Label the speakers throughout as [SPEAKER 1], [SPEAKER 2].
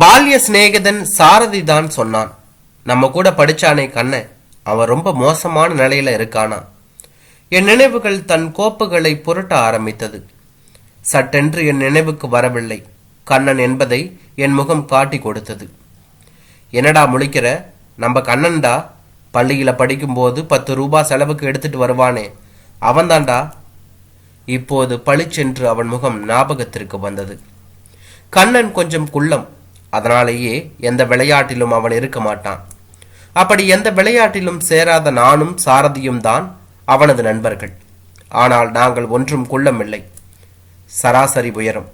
[SPEAKER 1] பால்ய சிநேகிதன் சாரதி தான் சொன்னான். நம்ம கூட படிச்சானே கண்ணன் அவன் ரொம்ப மோசமான நிலையில இருக்கானா? என் நினைவுகள் தன் கோப்புகளை புரட்ட ஆரம்பித்தது. சட்டென்று என் நினைவுக்கு வரவில்லை. கண்ணன் என்பதை என் முகம் காட்டி கொடுத்தது. என்னடா முழிக்கிற? நம்ம கண்ணன்டா? பள்ளியில படிக்கும்போது பத்து ரூபாய் செலவுக்கு எடுத்துட்டு வருவானே. அவன்தான்டா. இப்போது பளிச்சென்று அவன் முகம் ஞாபகத்திற்கு வந்தது. கண்ணன் கொஞ்சம் குள்ளம். அதனாலேயே எந்த விளையாட்டிலும் அவன் இருக்க மாட்டான். அப்படி எந்த விளையாட்டிலும் சேராத நானும் சாரதியும் தான் அவனது நண்பர்கள். ஆனால் நாங்கள் ஒன்றும் குள்ளமில்லை. சராசரி உயரம்.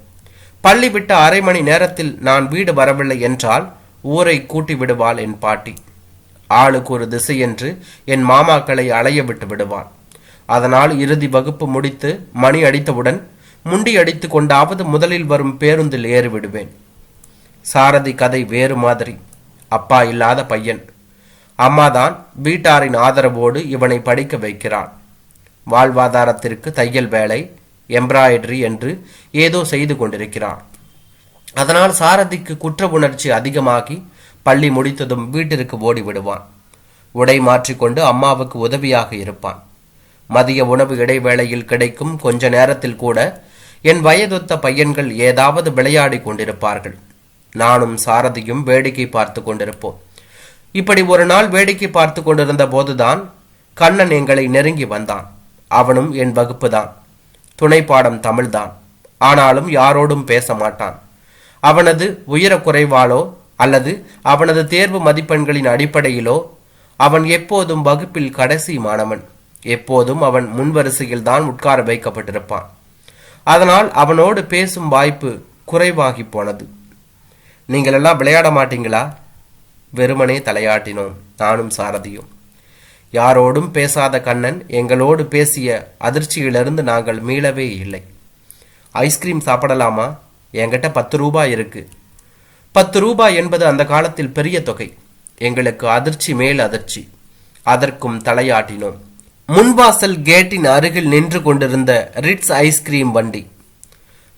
[SPEAKER 1] பள்ளி விட்ட அரை மணி நேரத்தில் நான் வீடு வரவில்லை என்றால் ஊரை கூட்டி விடுவாள் என் பாட்டி. ஆளுக்கு ஒரு திசை என்று என் மாமாக்களை அலைய விட்டு விடுவாள். அதனால் இறுதி வகுப்பு முடித்து மணி அடித்தவுடன் முண்டி அடித்து கொண்டாவது முதலில் வரும் பேருந்தில் ஏறிவிடுவேன். சாரதி கதை வேறு மாதிரி. அப்பா இல்லாத பையன். அம்மாதான் வீட்டாரின் ஆதரவோடு இவனை படிக்க வைக்கிறாள். வாழ்வாதாரத்திற்கு தையல் வேலை எம்ப்ராய்டரி என்று ஏதோ செய்து கொண்டிருக்கிறான் அதனால் சாரதிக்கு குற்ற உணர்ச்சி அதிகமாகி பள்ளி முடித்ததும் வீட்டிற்கு ஓடி விடுவான் உடை மாற்றிக்கொண்டு அம்மாவுக்கு உதவியாக இருப்பான். மதிய உணவு இடைவேளையில் கிடைக்கும் கொஞ்ச நேரத்தில் கூட என் வயதொத்த பையன்கள் ஏதாவது விளையாடி கொண்டிருப்பார்கள். நானும் சாரதியும் வேடிக்கை பார்த்து கொண்டிருப்போம். இப்படி ஒரு நாள் வேடிக்கை பார்த்து கொண்டிருந்த போதுதான் கண்ணன் எங்களை நெருங்கி வந்தான். அவனும் என் வகுப்புதான். துணை பாடம் தமிழ்தான். ஆனாலும் யாரோடும் பேச மாட்டான். அவனது உயர குறைவாலோ அல்லது அவனது தேர்வு மதிப்பெண்களின் அடிப்படையிலோ அவன் எப்போதும் வகுப்பில் கடைசி மாணவன். எப்போதும் அவன் முன்வரிசையில் தான் உட்கார வைக்கப்பட்டிருப்பான். அதனால் அவனோடு பேசும் வாய்ப்பு குறைவாகி போனது. நீங்கள் எல்லாம் விளையாட மாட்டீங்களா? வெறுமனே தலையாட்டினோம். நானும் சாரதியும். யாரோடும் பேசாத கண்ணன் எங்களோடு பேசிய அதிர்ச்சியிலிருந்து நாங்கள் மீளவே இல்லை. ஐஸ்கிரீம் சாப்பிடலாமா? என்கிட்ட பத்து ரூபாய் இருக்கு. பத்து ரூபாய் என்பது அந்த காலத்தில் பெரிய தொகை. எங்களுக்கு அதிர்ச்சி மேல் அதிர்ச்சி. அதற்கும் தலையாட்டினோம். முன்வாசல் கேட்டின் அருகில் நின்று கொண்டிருந்த ரிட்ஸ் ஐஸ்கிரீம் வண்டி.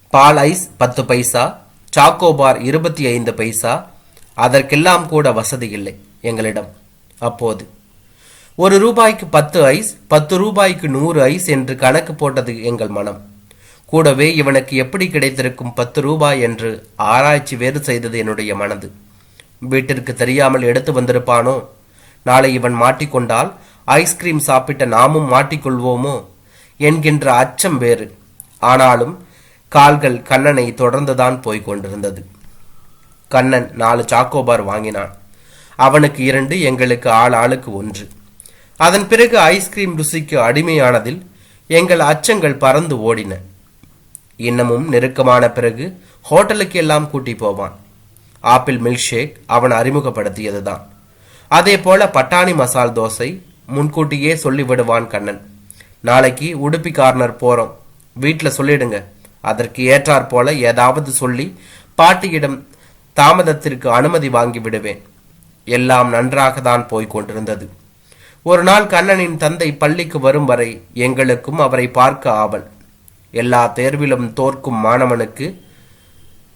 [SPEAKER 1] பால் ஐஸ் பத்து பைசா சாக்கோபார் இருபத்தி ஐந்து பைசா அதற்கெல்லாம் கூட வசதி இல்லை எங்களிடம். அப்போது ஒரு ரூபாய்க்கு பத்து ஐஸ் பத்து ரூபாய்க்கு நூறு ஐஸ் என்று கணக்கு போட்டது எங்கள் மனம். கூடவே இவனுக்கு எப்படி கிடைத்திருக்கும் பத்து ரூபாய் என்று ஆராய்ச்சி வேறு செய்தது என்னுடைய மனது. வீட்டிற்கு தெரியாமல் எடுத்து வந்திருப்பானோ? நாளை இவன் மாட்டிக்கொண்டால் ஐஸ்கிரீம் சாப்பிட்ட நாமும் மாட்டிக்கொள்வோமோ? என்கின்ற அச்சம் வேறு. ஆனாலும் கால்கள் கண்ணனை தொடர்ந்துதான் போய்க் கொண்டிருந்தது. கண்ணன் நாலு சாக்கோபார் வாங்கினான். அவனுக்கு இரண்டு எங்களுக்கு ஆள் ஆளுக்கு ஒன்று. அதன் பிறகு ஐஸ்கிரீம் ருசிக்கு அடிமையானதில் எங்கள் அச்சங்கள் பறந்து ஓடின. இன்னமும் நெருக்கமான பிறகு ஹோட்டலுக்கு எல்லாம் கூட்டி போவான். ஆப்பிள் மில்க் ஷேக் அவன் அறிமுகப்படுத்தியதுதான். அதே போல பட்டாணி மசால் தோசை முன்கூட்டியே சொல்லிவிடுவான் கண்ணன். நாளைக்கு உடுப்பி கார்னர் போறோம். வீட்டில் சொல்லிடுங்க. அதற்கு ஏற்றாற் போல ஏதாவது சொல்லி பாட்டியிடம் தாமதத்திற்கு அனுமதி வாங்கி விடுவேன். எல்லாம் நன்றாக தான் போய்க் கொண்டிருந்தது. ஒரு நாள் கண்ணனின் தந்தை பள்ளிக்கு வரும் வரை எங்களுக்கும் அவரை பார்க்க ஆவல். எல்லா தேர்விலும் தோற்கும் மாணவனுக்கு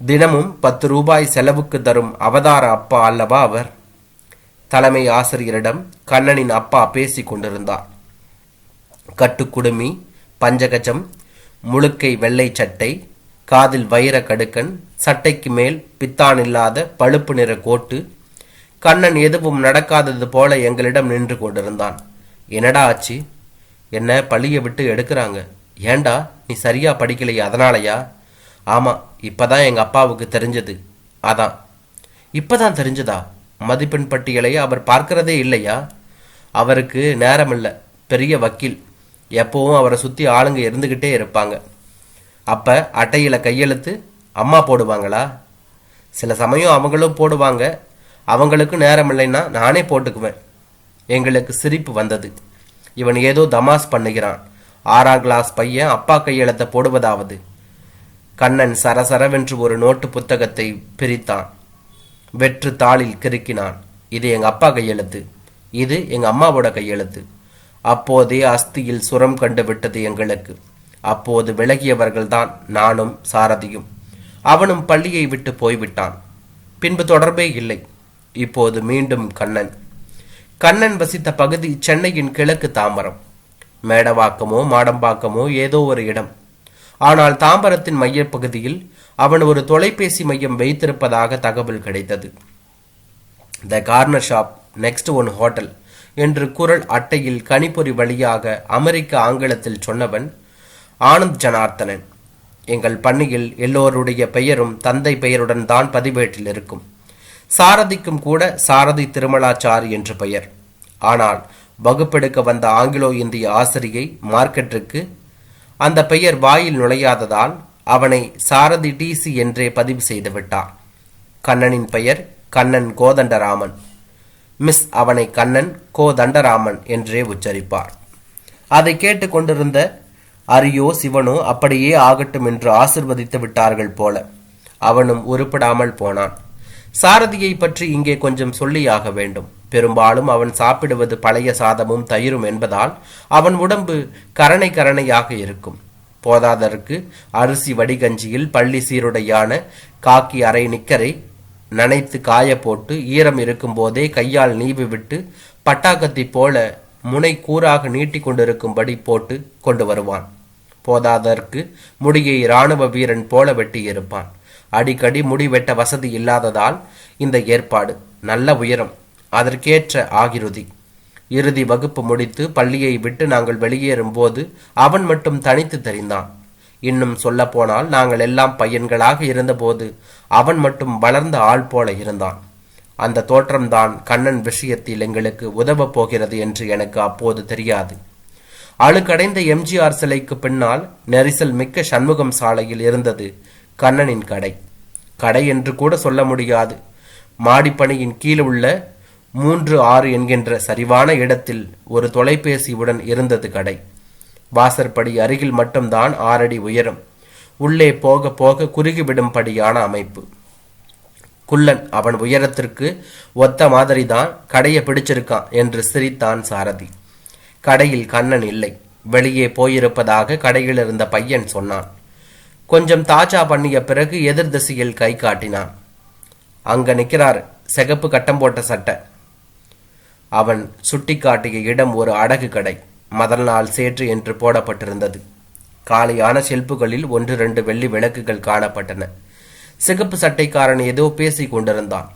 [SPEAKER 1] தினமும் பத்து ரூபாய் செலவுக்கு தரும் அவதார அப்பா அல்லவா அவர்? தலைமை ஆசிரியரிடம் கண்ணனின் அப்பா பேசிக் கொண்டிருந்தார். கட்டுக்குடுமி பஞ்சகஜம் முழுக்கை வெள்ளை சட்டை காதில் வைர கடுக்கன் சட்டைக்கு மேல் பித்தான் இல்லாத பழுப்பு நிற கோட்டு கண்ணன் எதுவும் நடக்காதது போல எங்களிடம் நின்று கொண்டிருந்தான். என்னடா ஆச்சு? என்ன பள்ளியை விட்டு எடுக்கிறாங்க? ஏண்டா? நீ சரியா படிக்கலையா? அதனாலயா? ஆமா இப்பதான் எங்க அப்பாவுக்கு தெரிஞ்சது. அதான். இப்பதான் தெரிஞ்சதா? மதிப்பெண் பட்டியலை அவர் பார்க்கிறதே இல்லையா? அவருக்கு நேரம் இல்லை பெரிய வக்கீல். எப்பவும் அவரை சுற்றி ஆளுங்க இருந்துக்கிட்டே இருப்பாங்க. அப்போ அட்டையில் கையெழுத்து அம்மா போடுவாங்களா? சில சமயம் அவங்களும் போடுவாங்க. அவங்களுக்கு நேரம் இல்லைன்னா நானே போட்டுக்குவேன். எங்களுக்கு சிரிப்பு வந்தது. இவன் ஏதோ தமாஸ் பண்ணுகிறான். ஆறாம் கிளாஸ் பையன் அப்பா கையெழுத்தை போடுவதாவது. கண்ணன் சரசரவென்று ஒரு நோட்டு புத்தகத்தை பிரித்தான். வெற்று தாளில் கிறுக்கினான். இது எங்கள் அப்பா கையெழுத்து. இது எங்கள் அம்மாவோட கையெழுத்து. அப்போதே அஸ்தியில் சுரம் கண்டுவிட்டது எங்களுக்கு. அப்போது விலகியவர்கள்தான் நானும் சாரதியும். அவனும் பள்ளியை விட்டு போய்விட்டான். பின்பு தொடர்பே இல்லை. இப்போது மீண்டும் கண்ணன். கண்ணன் வசித்த பகுதி சென்னையின் கிழக்கு தாம்பரம் மேடவாக்கமோ மாடம்பாக்கமோ ஏதோ ஒரு இடம். ஆனால் தாம்பரத்தின் மையப்பகுதியில் அவன் ஒரு தொலைபேசி மையம் வைத்திருப்பதாக தகவல் கிடைத்தது. The corner shop next one hotel என்று குரல் அட்டையில் கணிப்பொறி வழியாக அமெரிக்க ஆங்கிலத்தில் சொன்னவன் ஆனந்த் ஜனார்த்தனன். எங்கள் பண்ணியில் எல்லோருடைய பெயரும் தந்தை பெயருடன் தான் பதிவேட்டில் இருக்கும். சாரதிக்கும் கூட சாரதி திருமலாச்சாரி என்று பெயர். ஆனால் வகுப்பெடுக்க வந்த ஆங்கிலோ இந்திய ஆசிரியை மார்க்கெட்டிற்கு அந்த பெயர் வாயில் நுழையாததால் அவனை சாரதி டிசி என்றே பதிவு செய்து விட்டார் கண்ணனின் பெயர் கண்ணன் கோதண்டராமன். மிஸ் அவனை கண்ணன் கோ தண்டராமன் என்றே உச்சரிப்பார். அதை கேட்டு கொண்டிருந்த அரியோ சிவனோ அப்படியே ஆகட்டும் என்று ஆசிர்வதித்து விட்டார்கள் போல. அவனும் உருப்படாமல் போனான். சாரதியை பற்றி இங்கே கொஞ்சம் சொல்லியாக வேண்டும். பெரும்பாலும் அவன் சாப்பிடுவது பழைய சாதமும் தயிரும் என்பதால் அவன் உடம்பு கரணை கரணையாக இருக்கும். போதாதற்கு அரிசி வடிகஞ்சியில் பள்ளி சீருடையான காக்கி அரை நிக்கரை நனைத்து காய போட்டு ஈரம் இருக்கும்போதே கையால் நீவி விட்டு பட்டாக்கத்தி போல முனை கூறாக நீட்டி கொண்டிருக்கும்படி போட்டு கொண்டு வருவான். போதாதற்கு முடியை இராணுவ வீரன் போல வெட்டி இருப்பான் அடிக்கடி முடி வெட்ட வசதி இல்லாததால் இந்த ஏற்பாடு நல்ல உயரம் அதற்கேற்ற ஆகிருதி. இறுதி வகுப்பு முடித்து பள்ளியை விட்டு நாங்கள் வெளியேறும் போது அவன் மட்டும் தனித்து தெரிந்தான். இன்னும் சொல்லப்போனால் நாங்கள் எல்லாம் பையன்களாக இருந்தபோது அவன் மட்டும் வளர்ந்த ஆள் போல இருந்தான். அந்த தோற்றம்தான் கண்ணன் விஷயத்தில் எங்களுக்கு உதவப் போகிறது என்று எனக்கு அப்போது தெரியாது. அழுக்கடைந்த எம்ஜிஆர் சிலைக்கு பின்னால் நெரிசல் மிக்க சண்முகம் சாலையில் இருந்தது கண்ணனின் கடை. கடை என்று கூட சொல்ல முடியாது. மாடிப்பணியின் கீழ் உள்ள மூன்று ஆறு என்கின்ற சரிவான இடத்தில் ஒரு தொலைபேசியுடன் இருந்தது கடை. வாசற்படி அருகில் மட்டும்தான் ஆறடி உயரம். உள்ளே போக போக குறுகிவிடும்படியான அமைப்பு. குள்ளன் அவன் உயரத்திற்கு ஒத்த மாதிரிதான் கடையை பிடிச்சிருக்கான் என்று சிரித்தான் சாரதி. கடையில் கண்ணன் இல்லை. வெளியே போயிருப்பதாக கடையில் இருந்த பையன் சொன்னான். கொஞ்சம் தாச்சா பண்ணிய பிறகு எதிர் திசையில் கை காட்டினான். அங்க நிற்கிறார் சிகப்பு கட்டம் போட்ட சட்டை. அவன் சுட்டிக்காட்டிய இடம் ஒரு அடகு கடை. மதல் நாள் சேற்று என்று போடப்பட்டிருந்தது. காலியான செல்புகளில் ஒன்று ரெண்டு வெள்ளி விளக்குகள் காணப்பட்டன. சிகப்பு சட்டைக்காரன் ஏதோ பேசிக் கொண்டிருந்தான்.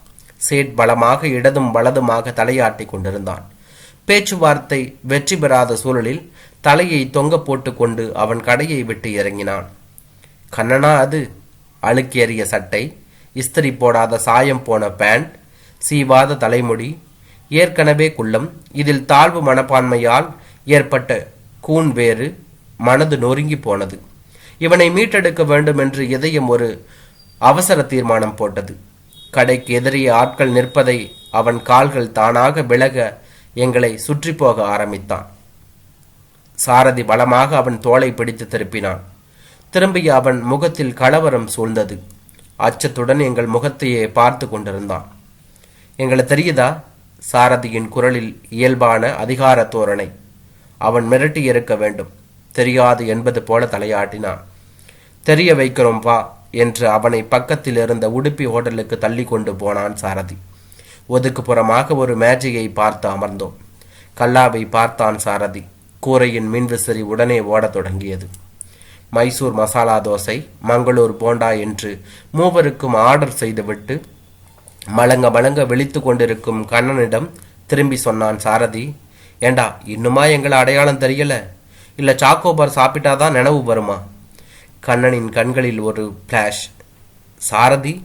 [SPEAKER 1] சேட் பலமாக இடதும் வலதுமாக தலையாட்டி கொண்டிருந்தான். பேச்சுவார்த்தை வெற்றி பெறாத சூழலில் தலையை தொங்க போட்டுக்கொண்டு அவன் கடையை விட்டு இறங்கினான். கண்ணனா அது? அழுக்கேறிய சட்டை இஸ்திரி போடாத சாயம் போன பேண்ட் சீவாத தலைமுடி ஏற்கனவே குள்ளம் இதில் தாழ்வு மனப்பான்மையால் ஏற்பட்ட கூன் வேறு மனது நொறுங்கி போனது. இவனை மீட்டெடுக்க வேண்டும் என்று இதயம் ஒரு அவசர தீர்மானம் போட்டது. கடைக்கு எதிரே ஆட்கள் நிற்பதை அவன் கால்கள் தானாக விலக எங்களை சுற்றி போக ஆரம்பித்தான். சாரதி பலமாக அவன் தோலை பிடித்து திருப்பினான். திரும்பிய அவன் முகத்தில் கலவரம் சூழ்ந்தது. அச்சத்துடன் எங்கள் முகத்தையே பார்த்து கொண்டிருந்தான். எங்களை தெரியுதா? சாரதியின் குரலில் இயல்பான அதிகார தோரணை. அவன் மிரட்டி இருக்க வேண்டும். தெரியாது என்பது போல தலையாட்டினான். தெரிய வைக்கிறோம் வா என்று அவனை பக்கத்தில் இருந்த உடுப்பி ஹோட்டலுக்கு தள்ளி கொண்டு போனான் சாரதி. ஒதுக்குப்புறமாக ஒரு மேஜையை பார்த்து அமர்ந்தோம். கல்லாவை பார்த்தான் சாரதி. கூரையின் மின்விசிறி உடனே ஓடத் தொடங்கியது. மைசூர் மசாலா தோசை மங்களூர் போண்டா என்று மூவருக்கும் ஆர்டர் செய்துவிட்டு மலங்க மலங்க விழித்து கொண்டிருக்கும் கண்ணனிடம் திரும்பி சொன்னான் சாரதி ஏண்டா இன்னுமா எங்களை அடையாளம் தெரியல? இல்ல சாக்கோபார் சாப்பிட்டாதான் நினைவு வருமா? கண்ணனின் கண்களில் ஒரு பிளாஷ் சாரதி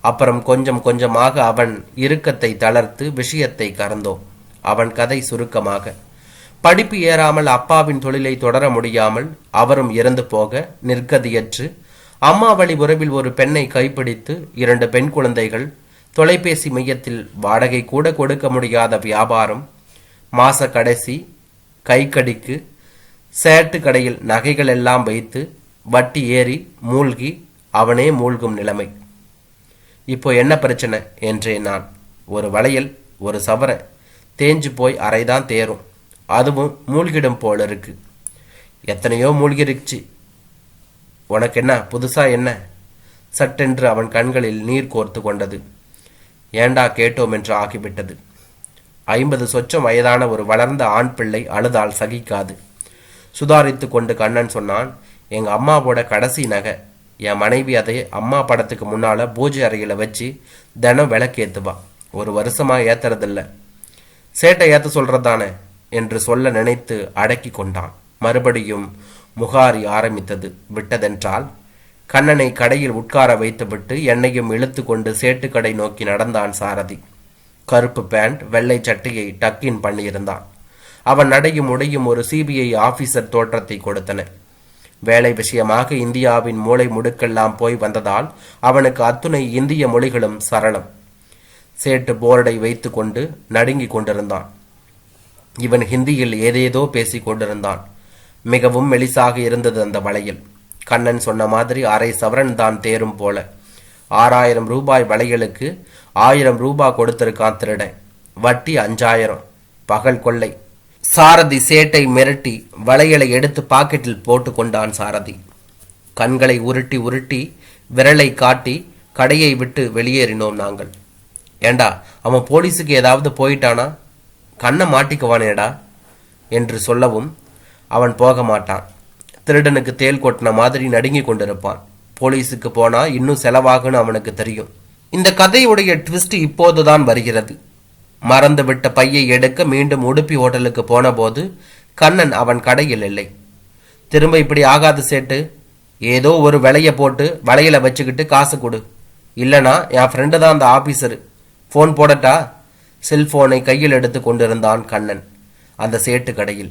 [SPEAKER 1] அப்புறம் கொஞ்சம் கொஞ்சமாக அவன் இறுக்கத்தை தளர்த்து விஷயத்தை கறந்தோம் அவன் கதை சுருக்கமாக. படிப்பு ஏறாமல் அப்பாவின் தொழிலை தொடர முடியாமல் அவரும் இறந்து போக நிற்கதியற்று அம்மா வழி உறவில் ஒரு பெண்ணை கைப்பிடித்து இரண்டு பெண் குழந்தைகள் தொலைபேசி மையத்தில் வாடகை கூட கொடுக்க முடியாத வியாபாரம் மாச கடைசி கைக்கடிக்கு சேட்டு கடையில் நகைகள் எல்லாம் வைத்து வட்டி ஏறி மூழ்கி அவனே மூழ்கும் நிலைமை. இப்போ என்ன பிரச்சனை? என்றேன் நான். ஒரு வளையல் ஒரு சவர தேஞ்சு போய் அறைதான் தேரும். அதுவும் மூழ்கிடும் போல இருக்கு. எத்தனையோ மூழ்கிருச்சு. உனக்கு என்ன புதுசா என்ன? சட்டென்று அவன் கண்களில் நீர் கோர்த்து கொண்டது. ஏண்டா கேட்டோம் என்று ஆகிவிட்டது. ஐம்பது சொச்சம் வயதான ஒரு வளர்ந்த ஆண் பிள்ளை அழுதால் சகிக்காது. சுதாரித்து கொண்டு கண்ணன் சொன்னான் எங்கள் அம்மாவோட கடைசி நகை. என் மனைவி அதை அம்மா படத்துக்கு முன்னால் பூஜை அறையில் வச்சு தினம் விளக்கேற்றுவா ஒரு வருஷமாக ஏத்துறதில்ல. சேட்டை ஏற்ற சொல்கிறதானே என்று சொல்ல நினைத்து அடக்கி கொண்டான். மறுபடியும் முகாரி ஆரம்பித்தது. விட்டதென்றால் கண்ணனை கடையில் உட்கார வைத்துவிட்டு என்னையும் இழுத்து கொண்டு சேட்டுக்கடை நோக்கி நடந்தான் சாரதி. கருப்பு பேண்ட் வெள்ளை சட்டையை டக்கின் பண்ணியிருந்தான். அவன் நடையும் உடையும் ஒரு சிபிஐ ஆபீசர் தோற்றத்தை கொடுத்தன. வேலை விஷயமாக இந்தியாவின் மூளை முடுக்கெல்லாம் போய் வந்ததால் அவனுக்கு அத்துணை இந்திய மொழிகளும் சரளம். சேட்டு போர்டை வைத்துக்கொண்டு நடுங்கிக் கொண்டிருந்தான். இவன் ஹிந்தியில் ஏதேதோ பேசிக் கொண்டிருந்தான். மிகவும் மெலிசாக இருந்தது அந்த வளையல் கண்ணன் சொன்ன மாதிரி அரை சவரன் தான் தேரும் போல. ஆறாயிரம் ரூபாய் வளையலுக்கு ஆயிரம் ரூபாய் கொடுத்திருக்கான் திருடன். வட்டி அஞ்சாயிரம். பகல் கொள்ளை. சாரதி சேட்டை மிரட்டி வளையலை எடுத்து பாக்கெட்டில் போட்டு கொண்டான் சாரதி. கண்களை உருட்டி உருட்டி விரலை காட்டி கடையை விட்டு வெளியேறினோம் நாங்கள். ஏண்டா அவன் போலீஸுக்கு ஏதாவது போயிட்டானா? கண்ணை மாட்டிக்குவானேடா என்று சொல்லவும் அவன் போக மாட்டான். திருடனுக்கு தேள் கொட்டின மாதிரி நடுங்கிக் கொண்டிருப்பான். போலீஸுக்கு போனா இன்னும் செலவாகுன்னு அவனுக்கு தெரியும். இந்த கதையுடைய ட்விஸ்ட் இப்போதுதான் வருகிறது. மறந்துவிட்ட பையை எடுக்க மீண்டும் உடுப்பி ஹோட்டலுக்கு போனபோது கண்ணன் அவன் கடையில் இல்லை. திரும்ப இப்படி ஆகாது சேட்டு ஏதோ ஒரு விலையை போட்டு வலையில வச்சுக்கிட்டு காசு கொடு. இல்லனா என் ஃப்ரெண்டு தான் அந்த ஆபீசரு ஃபோன் போடட்டா? செல்போனை கையில் எடுத்து கொண்டிருந்தான் கண்ணன். அந்த சேட்டு கடையில்.